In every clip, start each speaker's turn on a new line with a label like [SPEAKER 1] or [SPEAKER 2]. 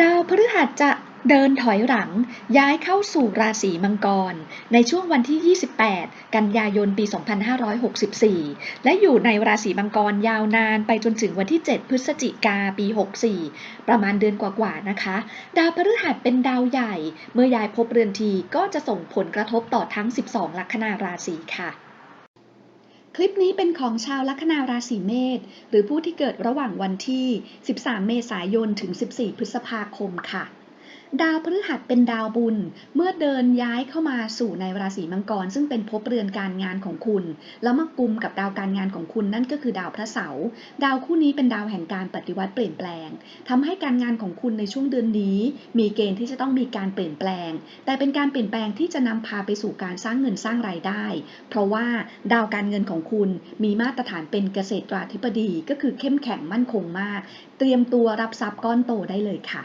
[SPEAKER 1] ดาวพฤหัสจะเดินถอยหลังย้ายเข้าสู่ราศีมังกร ในช่วงวันที่ 28 กันยายนปี 2564 และอยู่ในราศีมังกรยาวนานไปจนถึงวันที่ 7 พฤศจิกาปี 64 ประมาณเดือนกว่าๆนะคะ ดาวพฤหัสเป็นดาวใหญ่ เมื่อย้ายภพเรือนทีก็จะส่งผลกระทบต่อทั้ง 12 ลัคนาราศีค่ะ คลิปนี้เป็นของชาวลัคนาราศีเมษหรือผู้ที่เกิดระหว่างวันที่ 13 เมษายน ถึง 14 พฤษภาคมค่ะ ดาวพฤหัสเป็นดาวบุญ เมื่อเดินย้ายเข้ามาสู่ในราศีมังกร ซึ่งเป็นภพเรือนการงานของคุณ แล้วมากุมกับดาวการงานของคุณนั่นก็คือดาวพระเสาร์ดาวคู่นี้เป็นดาวแห่งการปฏิวัติเปลี่ยนแปลงทำให้การงานของคุณในช่วงเดือนนี้ มีเกณฑ์ที่จะต้องมีการเปลี่ยนแปลง แต่เป็นการเปลี่ยนแปลงที่จะนำพาไปสู่การสร้างเงินสร้างรายได้ เพราะว่าดาวการเงินของคุณมีมาตรฐานเป็นเกษตราธิบดีก็คือเข้มแข็งมั่นคงมาก เตรียมตัวรับทรัพย์ก้อนโตได้เลยค่ะ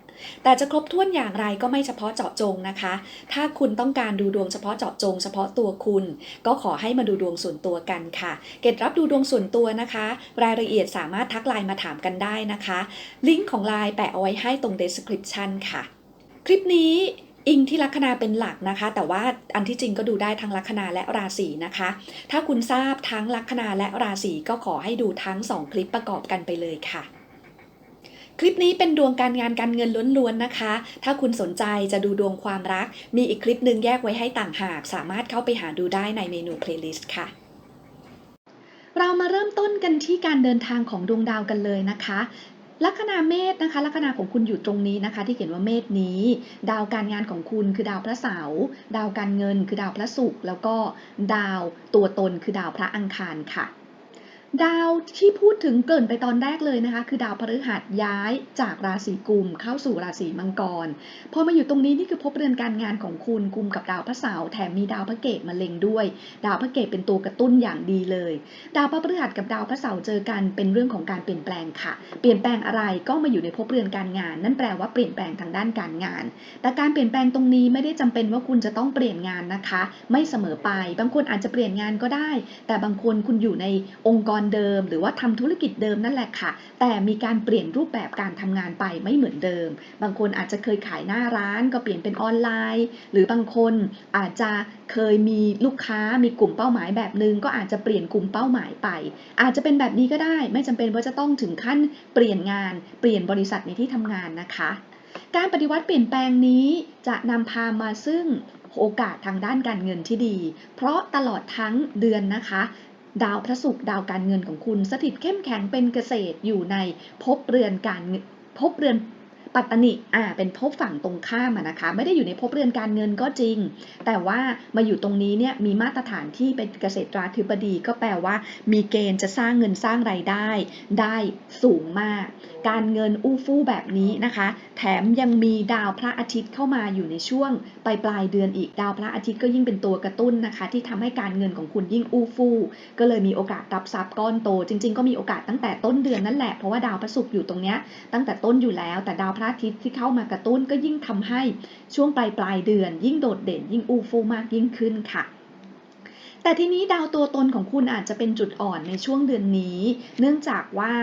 [SPEAKER 1] แต่จะครบถ้วนอย่างไรก็ไม่เฉพาะเจาะจงนะคะ ถ้าคุณต้องการดูดวงเฉพาะเจาะจง เฉพาะตัวคุณ ก็ขอให้มาดูดวงส่วนตัวกันค่ะ เกตรับดูดวงส่วนตัวนะคะ รายละเอียดสามารถทักไลน์มาถามกันได้นะคะ ลิงก์ของไลน์แปะเอาไว้ให้ตรง description ค่ะ คลิปนี้อิงที่ลัคนาเป็นหลักนะคะ แต่ว่าอันที่จริงก็ดูได้ทั้งลัคนาและราศีนะคะ ถ้าคุณทราบทั้งลัคนาและราศีก็ขอให้ดูทั้ง 2 คลิปประกอบกันไปเลยค่ะ คลิปนี้เป็นดวงการงานการเงินล้วนๆนะคะ ถ้าคุณสนใจจะดูดวงความรัก มีอีกคลิปหนึ่งแยกไว้ให้ต่างหาก สามารถเข้าไปหาดูได้ในเมนู playlist ค่ะเรามาเริ่มต้นกันที่การเดินทางของดวงดาวกันเลยนะคะลัคนาเมษนะคะลัคนาของคุณอยู่ตรงนี้นะคะ ที่เขียนว่าเมษนี้ ดาวการงานของคุณคือดาวพระเสาร์ดาวการเงินคือดาวพระศุกร์แล้วก็ดาวตัวตนคือดาวพระอังคารค่ะ ดาวที่พูดถึงเกินไปตอนแรกเลยนะคะ คือดาวพฤหัสย้ายจากราศีกุมเข้าสู่ราศีมังกรพอมาอยู่ตรงนี้นี่คือพบเรือนการงานของคุณกุมกับดาวพระเสาร์แถมมีดาวพระเกตมาเล็งด้วย ดาวพระเกตเป็นตัวกระตุ้นอย่างดีเลย ดาวพระพฤหัสกับดาวพระเสาร์เจอกันเป็นเรื่องของการเปลี่ยนแปลงค่ะ เปลี่ยนแปลงอะไรก็มาอยู่ในภพเรือนการงาน นั่นแปลว่าเปลี่ยนแปลงทางด้านการงาน แต่การเปลี่ยนแปลงตรงนี้ไม่ได้จำเป็นว่าคุณจะต้องเปลี่ยนงานนะคะ ไม่เสมอไป บางคนอาจจะเปลี่ยนงานก็ได้ แต่บางคนคุณอยู่ในองค์กรเดิม หรือว่าทำธุรกิจเดิมนั่นแหละค่ะ แต่มีการเปลี่ยนรูปแบบการทำงานไปไม่เหมือนเดิม บางคนอาจจะเคยขายหน้าร้านก็เปลี่ยนเป็นออนไลน์ หรือบางคนอาจจะเคยมีลูกค้ามีกลุ่มเป้าหมายแบบนึง ก็อาจจะเปลี่ยนกลุ่มเป้าหมายไป อาจจะเป็นแบบนี้ก็ได้ ไม่จำเป็นว่าจะต้องถึงขั้นเปลี่ยนงาน เปลี่ยนบริษัทในที่ทำงานนะคะ การปฏิวัติเปลี่ยนแปลงนี้จะนำพามาซึ่งโอกาสทางด้านการเงินที่ดี เพราะตลอดทั้งเดือนนะคะ ดาวพระศุกร์ดาวการเงินของคุณ สถิตเข้มแข็งเป็นเกษตรอยู่ในภพเรือนการภพเรือน ปัตตนิอ่าเป็นภพฝั่งตรงข้ามนะคะ ไม่ได้อยู่ในภพเรือนการเงินก็จริง แต่ว่ามาอยู่ตรงนี้เนี่ยมีมาตรฐานที่เป็นเกษตราธิบดีก็แปลว่า มีเกณฑ์จะสร้างเงินสร้างรายได้ ได้สูงมาก การเงินอู้ฟู่แบบนี้นะคะ แถมยังมีดาวพระอาทิตย์เข้ามาอยู่ในช่วงปลายปลายเดือนอีกดาวพระอาทิตย์ก็ยิ่งเป็นตัวกระตุ้นนะคะ ที่ทำให้การเงินของคุณยิ่งอู้ฟู่ก็เลยมีโอกาสรับทรัพย์ก้อนโต จริง ๆ ก็มีโอกาสตั้งแต่ต้นเดือนนั่นแหละเพราะว่าดาวพระศุกร์อยู่ตรงเนี้ยตั้งแต่ต้นอยู่แล้วแต่ดาวพระอาทิตย์ที่เข้ามากระตุ้นก็ยิ่งทำให้ช่วงปลายปลายเดือน ยิ่งโดดเด่นยิ่งอูฟู่มากยิ่งขึ้นค่ะ แต่ทีนี้ดาวตัวตนของคุณอาจจะเป็นจุดอ่อนในช่วงเดือนนี้ เนื่องจากว่า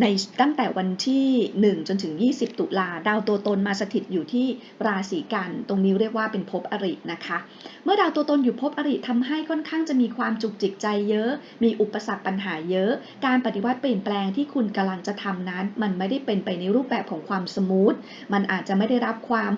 [SPEAKER 1] ในตั้งแต่วันที่ 1 จนถึง 20 ตุลาดาวตัวตนมาสถิตอยู่ที่ราศีกัน ตรงนี้เรียกว่าเป็นภพอรินะคะ เมื่อดาวตัวตนอยู่ภพอริทำให้ค่อนข้างจะมีความจุกจิกใจเยอะ มีอุปสรรคปัญหาเยอะ การปฏิวัติเปลี่ยนแปลงที่คุณกำลังจะทำนั้น มันไม่ได้เป็นไปในรูปแบบของความสมูท มันอาจจะไม่ได้รับความ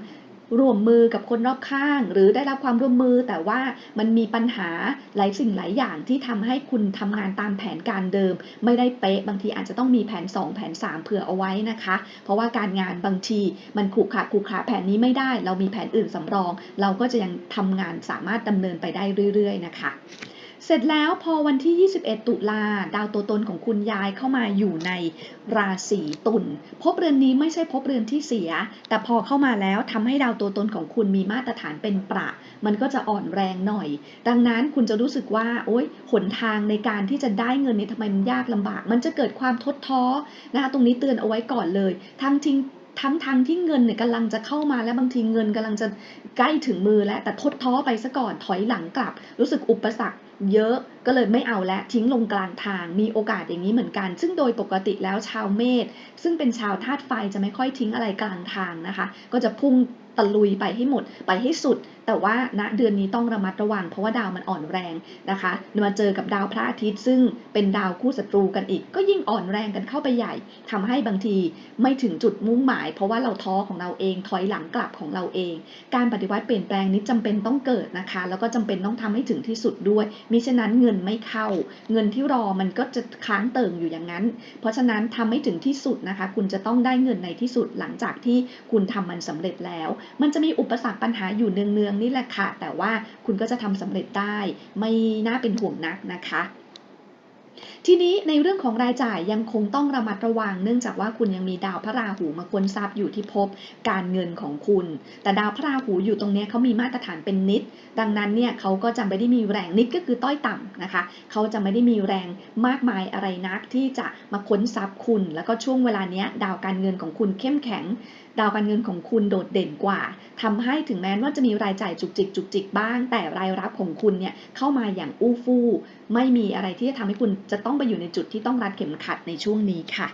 [SPEAKER 1] ร่วมมือกับคนรอบข้าง หรือได้รับความร่วมมือ แต่ว่ามันมีปัญหาหลายสิ่งหลายอย่างที่ทำให้คุณทำงานตามแผนการเดิม ไม่ได้เป๊ะบางทีอาจจะต้องมีแผน 2 แผน 3 เผื่อเอาไว้นะคะ เพราะว่าการงานบางทีมันขรุขระขรุขระแผนนี้ไม่ได้ เรามีแผนอื่นสำรอง เราก็จะยังทำงานสามารถดำเนินไปได้เรื่อย ๆ นะคะ เสร็จแล้วพอวันที่ 21 ตุลาดาวตัวตนของคุณย้ายเข้ามาอยู่ในราศีตุลภพเรือนนี้ไม่ใช่ภพเรือนที่เสีย แต่พอเข้ามาแล้วทำให้ดาวตัวตนของคุณมีมาตรฐานเป็นประ มันก็จะอ่อนแรงหน่อย ดังนั้นคุณจะรู้สึกว่าโอ๊ยหนทางในการที่จะได้เงินนี่ทำไมมันยากลำบาก มันจะเกิดความท้อท้อนะคะตรงนี้เตือนเอาไว้ก่อนเลยทั้งจริง ทั้งทางที่เงินเนี่ยกำลังจะเข้ามาแล้วบางทีเงินกำลังจะใกล้ถึงมือแล้ว แต่ทดท้อไปซะก่อนถอยหลังกลับ รู้สึกอุปสรรคเยอะก็เลยไม่เอาและทิ้งลงกลางทางมีโอกาสอย่างนี้เหมือนกัน ซึ่งโดยปกติแล้วชาวเมษซึ่งเป็นชาวธาตุไฟจะไม่ค่อยทิ้งอะไรกลางทางนะคะ ก็จะพุ่งตะลุยไปให้หมดไปให้สุด แต่ว่าณเดือนนี้ต้องระมัดระวัง เพราะว่าดาวมันอ่อนแรงนะคะมาเจอกับดาวพระอาทิตย์ซึ่งเป็นดาวคู่ศัตรูกันอีก ก็ยิ่งอ่อนแรงกันเข้าไปใหญ่ทำให้บางทีไม่ถึงจุดมุ่งหมาย เพราะว่าเราท้อของเราเองถอยหลังกลับของเราเอง การปฏิวัติเปลี่ยนแปลงนี้จำเป็นต้องเกิดนะคะ แล้วก็จำเป็นต้องทำให้ถึงที่สุดด้วยมิฉะนั้นเงินไม่เข้า เงินที่รอมันก็จะค้างเติ่งอยู่อย่างนั้น เพราะฉะนั้นทำให้ถึงที่สุดนะคะ คุณจะต้องได้เงินในที่สุดหลังจากที่คุณทำมันสำเร็จแล้ว มันจะมีอุปสรรคปัญหาอยู่เนืองนี่แหละค่ะ แต่ว่าคุณก็จะทำสำเร็จได้ไม่น่าเป็นห่วงนักนะคะ ทีนี้ในเรื่องของรายจ่ายยังคงต้องระมัดระวัง เนื่องจากว่าคุณยังมีดาวพระราหูมากวนทรัพย์อยู่ที่ภพการเงินของคุณ แต่ดาวพระราหูอยู่ตรงนี้เขามีมาตรฐานเป็นนิด ดังนั้นเนี่ยเขาก็จะไม่ได้มีแรงนิดก็คือต้อยต่ำนะคะ เขาจะไม่ได้มีแรงมากมายอะไรนักที่จะมาค้นทรัพย์คุณ แล้วก็ช่วงเวลาเนี้ยดาวการเงินของคุณเข้มแข็ง ดาวการเงินของคุณโดดเด่นกว่าทำให้ถึงแม้ว่าจะมีรายจ่ายจุกจิกจุกจิกบ้าง แต่รายรับของคุณเนี่ยเข้ามาอย่างอู้ฟู่ไม่มีอะไรที่จะทำให้คุณจะต้องไปอยู่ในจุดที่ต้องรัดเข็มขัดในช่วงนี้ค่ะ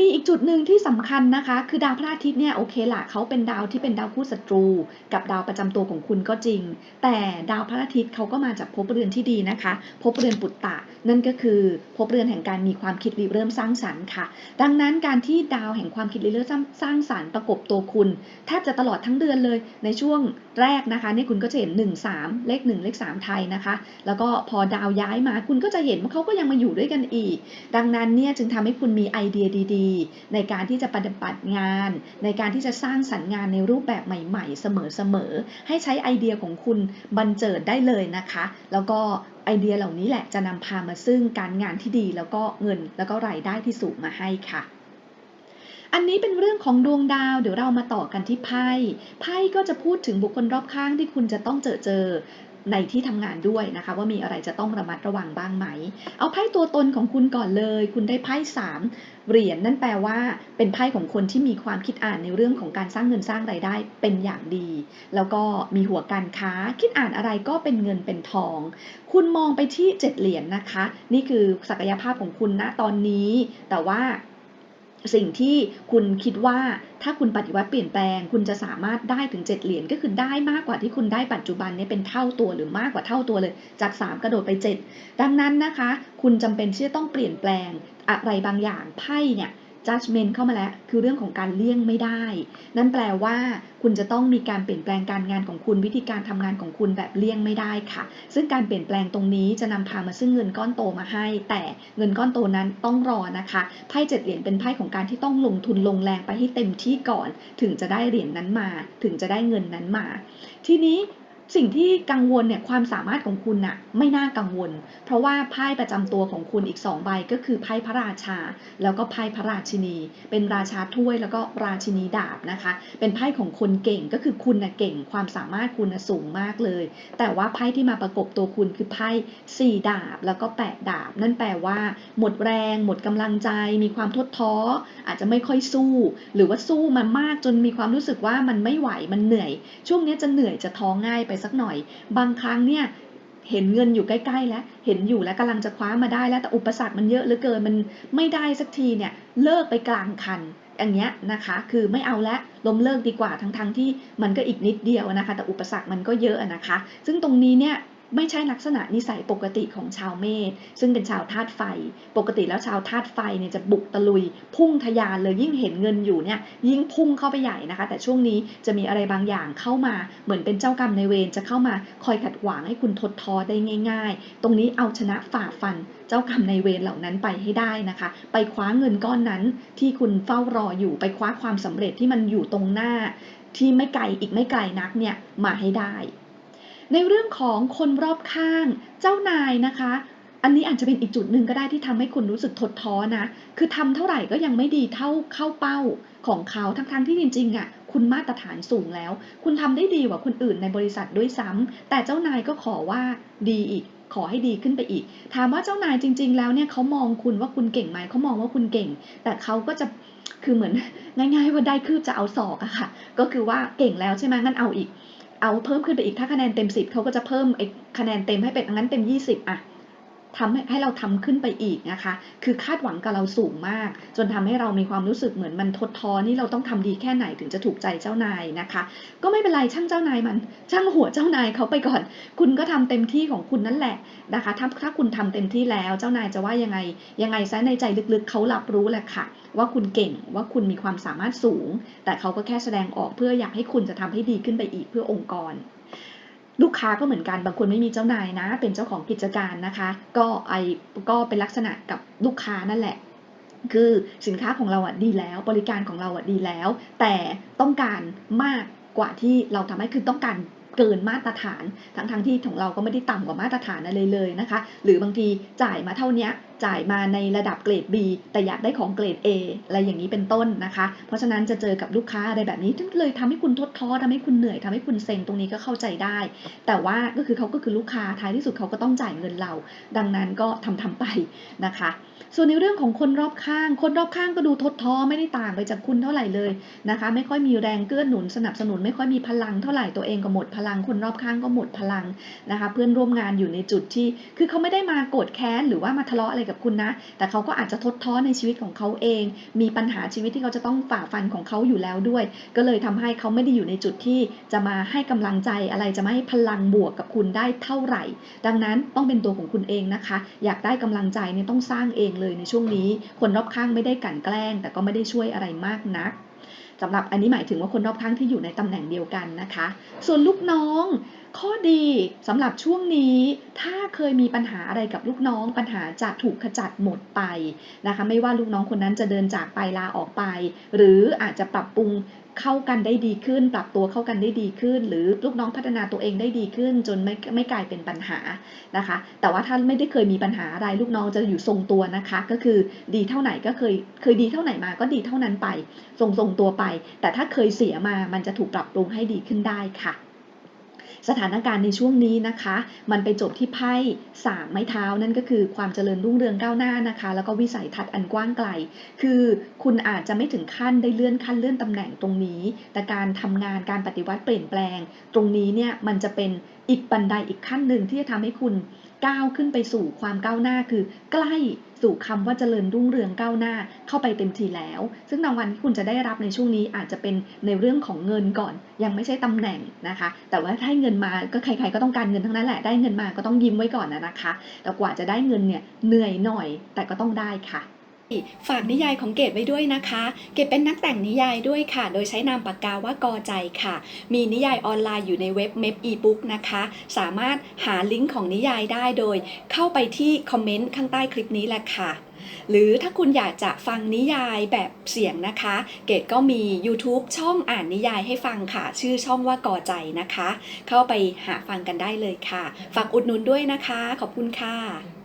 [SPEAKER 1] มีอีกจุดหนึ่งที่สำคัญนะคะ คือดาวพระอาทิตย์เนี่ยโอเคละเขาเป็นดาวที่เป็นดาวคู่ศัตรู กับดาวประจำตัวของคุณก็จริง แต่ดาวพระอาทิตย์เขาก็มาจากภพเรือนที่ดีนะคะภพเรือนปุตตะ นั่นก็คือภพเรือนแห่งการมีความคิดริเริ่มสร้างสรรค์ค่ะ ดังนั้นการที่ดาวแห่งความคิดริเริ่มสร้างสรรค์ประกบตัวคุณแทบจะตลอดทั้งเดือนเลยในช่วงแรกนะคะนี่คุณก็จะเห็น 1 3 เลข 1 เลข 3 ไทยนะคะ แล้วก็พอดาวย้ายมาคุณก็จะเห็นว่าเขาก็ยังมาอยู่ด้วยกันอีก ดังนั้นเนี่ยจึงทำให้คุณมีไอเดียดีๆ ในการที่จะปฏิบัติงาน ในการที่จะสร้างสรรค์งานในรูปแบบใหม่ ๆ เสมอๆ ให้ใช้ไอเดียของคุณบันเจิดได้เลยนะคะ แล้วก็ไอเดียเหล่านี้แหละจะนำพามาซึ่งการงานที่ดีแล้วก็เงินแล้วก็รายได้ที่สูงมาให้ค่ะอันนี้เป็นเรื่องของดวงดาว เดี๋ยวเรามาต่อกันที่ไพ่ ไพ่ก็จะพูดถึงบุคคลรอบข้างที่คุณจะต้องเจอเจอ ในที่ทำงานด้วยนะคะ ว่ามีอะไรจะต้องระมัดระวังบ้างไหม เอาไพ่ตัวตนของคุณก่อนเลย คุณได้ไพ่สามเหรียญนั่นแปลว่าเป็นไพ่ของคนที่มีความคิดอ่านในเรื่องของการสร้างเงินสร้างไรายได้เป็นอย่างดี แล้วก็มีหัวการค้า คิดอ่านอะไรก็เป็นเงินเป็นทอง คุณมองไปที่เจ็ดเหรียญนนะคะ นี่คือศักยภาพของคุณณตอนนี้ แต่ว่า สิ่งที่คุณคิดว่าถ้าคุณปฏิวัติเปลี่ยนแปลง คุณจะสามารถได้ถึง 7 เหรียญก็คือได้มากกว่าที่คุณได้ปัจจุบันนี้เป็นเท่าตัวหรือมากกว่าเท่าตัวเลย จาก 3 กระโดดไป 7 ดังนั้นนะคะ คุณจำเป็นที่จะต้องเปลี่ยนแปลงอะไรบางอย่างไพ่เนี่ย judgment เข้ามาแล้ว คือเรื่องของการเลี่ยงไม่ได้ นั่นแปลว่าคุณจะต้องมีการเปลี่ยนแปลงการงานของคุณวิธีการทำงานของคุณแบบเลี่ยงไม่ได้ค่ะ ซึ่งการเปลี่ยนแปลงตรงนี้จะนำพามาซึ่งเงินก้อนโตมาให้ แต่เงินก้อนโตนั้นต้องรอนะคะไพ่เจ็ดเหรียญเป็นไพ่ของการที่ต้องลงทุนลงแรงไปให้เต็มที่ก่อน ถึงจะได้เหรียญนนั้นมา ถึงจะได้เงินนั้นมา ทีนี้ สิ่งที่กังวลเนี่ยความสามารถของคุณน่ะไม่น่ากังวล เพราะว่าไพ่ประจำตัวของคุณอีก2ใบก็คือไพ่พระราชา แล้วก็ไพ่พระราชินี เป็นราชาถ้วยแล้วก็ราชินีดาบนะคะ เป็นไพ่ของคนเก่งก็คือคุณน่ะเก่ง ความสามารถคุณน่ะสูงมากเลย แต่ว่าไพ่ที่มาประกบตัวคุณคือไพ่สี่ดาบแล้วก็แปดดาบ นั่นแปลว่าหมดแรง หมดกำลังใจ มีความท้อท้อ อาจจะไม่ค่อยสู้ หรือว่าสู้มามากจนมีความรู้สึกว่ามันไม่ไหวมันเหนื่อย ช่วงนี้จะเหนื่อยจะท้อง่ายไปสักหน่อย บางครั้งเนี่ยเห็นเงินอยู่ใกล้ๆแล้ว เห็นอยู่แล้วกำลังจะคว้ามาได้แล้วแต่อุปสรรคมันเยอะเหลือเกินมันไม่ได้สักทีเนี่ยเลิกไปกลางคันอย่างเงี้ยนะคะคือไม่เอาแล้วล้มเลิกดีกว่าทั้งๆทที่มันก็อีกนิดเดียวนะคะ แต่อุปสรรคมันก็เยอะนะคะ ซึ่งตรงนี้เนี่ย ไม่ใช่ลักษณะนิสัยปกติของชาวเมษซึ่งเป็นชาวธาตุไฟ ปกติแล้วชาวธาตุไฟเนี่ยจะบุกตะลุย พุ่งทะยานเลยยิ่งเห็นเงินอยู่เนี่ยยิ่งพุ่งเข้าไปใหญ่นะคะ แต่ช่วงนี้จะมีอะไรบางอย่างเข้ามาเหมือนเป็นเจ้ากรรมในเวรจะเข้ามาคอยขัดขวางให้คุณทดท้อได้ง่าย ๆ ตรงนี้เอาชนะฝ่าฟันเจ้ากรรมในเวรเหล่านั้นไปให้ได้นะคะ ไปคว้าเงินก้อนนั้นที่คุณเฝ้ารออยู่ไปคว้าความสำเร็จที่มันอยู่ตรงหน้า ที่ไม่ไกลอีกไม่ไกลนักเนี่ยมาให้ได้ ในเรื่องของคนรอบข้างเจ้านายนะคะ อันนี้อาจจะเป็นอีกจุดหนึ่งก็ได้ที่ทำให้คุณรู้สึกถดท้อนะ คือทำเท่าไหร่ก็ยังไม่ดีเท่าเข้าเป้าของเขาทั้งๆที่จริงๆอะคุณมาตรฐานสูงแล้ว คุณทำได้ดีกว่าคนอื่นในบริษัทด้วยซ้ำแต่เจ้านายก็ขอว่าดีอีกขอให้ดีขึ้นไปอีก ถามว่าเจ้านายจริง ๆ แล้วเนี่ยเขามองคุณว่าคุณเก่งไหมเขามองว่าคุณเก่ง แต่เขาก็จะคือเหมือนง่ายๆว่าได้คืบจะเอาศอกอะค่ะ ก็คือว่าเก่งแล้วใช่ไหมงั้นเอาอีก เอาเพิ่มขึ้นไปอีกถ้าคะแนนเต็มสิบเขาก็จะเพิ่มคะแนนเต็มให้เป็นงั้นเต็มยี่สิบอะ ทำให้ให้เราทำขึ้นไปอีกนะคะ คือคาดหวังกับเราสูงมาก จนทำให้เรามีความรู้สึกเหมือนมันทดท้อนี่เราต้องทำดีแค่ไหนถึงจะถูกใจเจ้านายนะคะ ก็ไม่เป็นไรช่างเจ้านายมัน ช่างหัวเจ้านายเขาไปก่อน คุณก็ทำเต็มที่ของคุณนั่นแหละนะคะ ถ้าถ้าคุณทำเต็มที่แล้วเจ้านายจะว่ายังไง ยังไงซะในใจลึกๆเขารับรู้แหละค่ะ ว่าคุณเก่งว่าคุณมีความสามารถสูง แต่เขาก็แค่แสดงออกเพื่ออยากให้คุณจะทำให้ดีขึ้นไปอีกเพื่อองค์กร ลูกค้าก็เหมือนกันบางคนไม่มีเจ้านายนะ เป็นเจ้าของกิจการนะคะ ก็ไอก็เป็นลักษณะกับลูกค้านั่นแหละ คือสินค้าของเราอะดีแล้ว บริการของเราอะดีแล้ว แต่ต้องการมากกว่าที่เราทำให้คือต้องการเกินมาตรฐาน ทั้งทงๆที่ของเราก็ไม่ได้ต่ำกว่ามาตรฐานอะไรเลยนะคะ หรือบางทีจ่ายมาเท่านี้จ่ายมาในระดับเกรด B แต่อยากได้ของเกรด A อะไรอย่างนี้เป็นต้นนะคะ เพราะฉะนั้นจะเจอกับลูกค้าอะไรแบบนี้เลยทำให้คุณทดท้อทำให้คุณเหนื่อยทำให้คุณเซ็งตรงนี้ก็เข้าใจได้ แต่ว่าก็คือเขาก็คือลูกค้าท้ายที่สุดเขาก็ต้องจ่ายเงินเรา ดังนั้นก็ทำทำไปนะคะ ส่วนในเรื่องของคนรอบข้าง คนรอบข้างก็ดูทดท้อไม่ได้ต่างไปจากคุณเท่าไหร่เลยนะคะ ไม่ค่อยมีแรงเกื้อหนุนสนับสนุน ไม่ค่อยมีพลังเท่าไหร่ตัวเองก็หมดพลัง คนรอบข้างก็หมดพลังนะคะ เพื่อนร่วมงานอยู่ในจุดที่ คือเขาไม่ได้มาโกรธแค้นหรือว่ามาทะเลาะอะไรกับคุณนะ แต่เขาก็อาจจะทดท้อในชีวิตของเขาเอง มีปัญหาชีวิตที่เขาจะต้องฝ่าฟันของเขาอยู่แล้วด้วย ก็เลยทำให้เขาไม่ได้อยู่ในจุดที่จะมาให้กำลังใจอะไรจะมาให้พลังบวกกับคุณได้เท่าไหร่ ดังนั้นต้องเป็นตัวของคุณเองนะคะ อยากได้กำลังใจเนี่ยต้องสร้างเองเลยในช่วงนี้ คนรอบข้างไม่ได้กลั่นแกล้ง แต่ก็ไม่ได้ช่วยอะไรมากนัก สำหรับอันนี้หมายถึงว่าคนรอบข้างที่อยู่ในตำแหน่งเดียวกันนะคะ ส่วนลูกน้อง ข้อดีสำหรับช่วงนี้ ถ้าเคยมีปัญหาอะไรกับลูกน้อง ปัญหาจะถูกขจัดหมดไปนะคะ ไม่ว่าลูกน้องคนนั้นจะเดินจากไปลาออกไป หรืออาจจะปรับปรุง เข้ากันได้ดีขึ้น ปรับตัวเข้ากันได้ดีขึ้น หรือลูกน้องพัฒนาตัวเองได้ดีขึ้น จนไม่ไม่กลายเป็นปัญหานะคะ แต่ว่าถ้าไม่ได้เคยมีปัญหาอะไรลูกน้องจะอยู่ทรงตัวนะคะ ก็คือดีเท่าไหนก็เคยเคยดีเท่าไหนมาก็ดีเท่านั้นไปทรงทรงตัวไป แต่ถ้าเคยเสียมามันจะถูกปรับปรุงให้ดีขึ้นได้ค่ะ สถานการณ์ในช่วงนี้นะคะ มันไปจบที่ไพ่สามไม้เท้านั่นก็คือความเจริญรุ่งเรืองก้าวหน้านะคะ แล้วก็วิสัยทัศน์อันกว้างไกล คือคุณอาจจะไม่ถึงขั้นได้เลื่อนขั้นเลื่อนตำแหน่งตรงนี้ แต่การทำงานการปฏิวัติเปลี่ยนแปลง ตรงนี้เนี่ยมันจะเป็นอีกบันไดอีกขั้นหนึ่งที่จะทำให้คุณก้าวขึ้นไปสู่ความก้าวหน้าคือใกล้สู่คำว่าเจริญรุ่งเรืองก้าวหน้าเข้าไปเต็มทีแล้ว ซึ่งรางวัลที่คุณจะได้รับในช่วงนี้อาจจะเป็นในเรื่องของเงินก่อน ยังไม่ใช่ตำแหน่งนะคะ แต่ว่าถ้าให้เงินมาก็ใครๆก็ต้องการเงินทั้งนั้นแหละได้เงินมาก็ต้องยิ้มไว้ก่อนนะนะคะ แต่กว่าจะได้เงินเนี่ยเหนื่อยหน่อยแต่ก็ต้องได้ค่ะ ฝากนิยายของเกดไว้ด้วยนะคะ เกดเป็นนักแต่งนิยายด้วยค่ะ โดยใช้นามปากกาว่ากอใจค่ะ มีนิยายออนไลน์อยู่ในเว็บเม p อีบุ๊กนะคะ สามารถหาลิงก์ของนิยายได้โดย เข้าไปที่คอมเมนต์ข้างใต้คลิปนี้แหละค่ะ หรือถ้าคุณอยากจะฟังนิยายแบบเสียงนะคะ เกดก็มี YouTube ช่องอ่านนิยายให้ฟังค่ะ ชื่อช่องว่ากอใจนะคะ เข้าไปหาฟังกันได้เลยค่ะ ฝากอุดหนุนด้วยนะคะ ขอบคุณค่ะ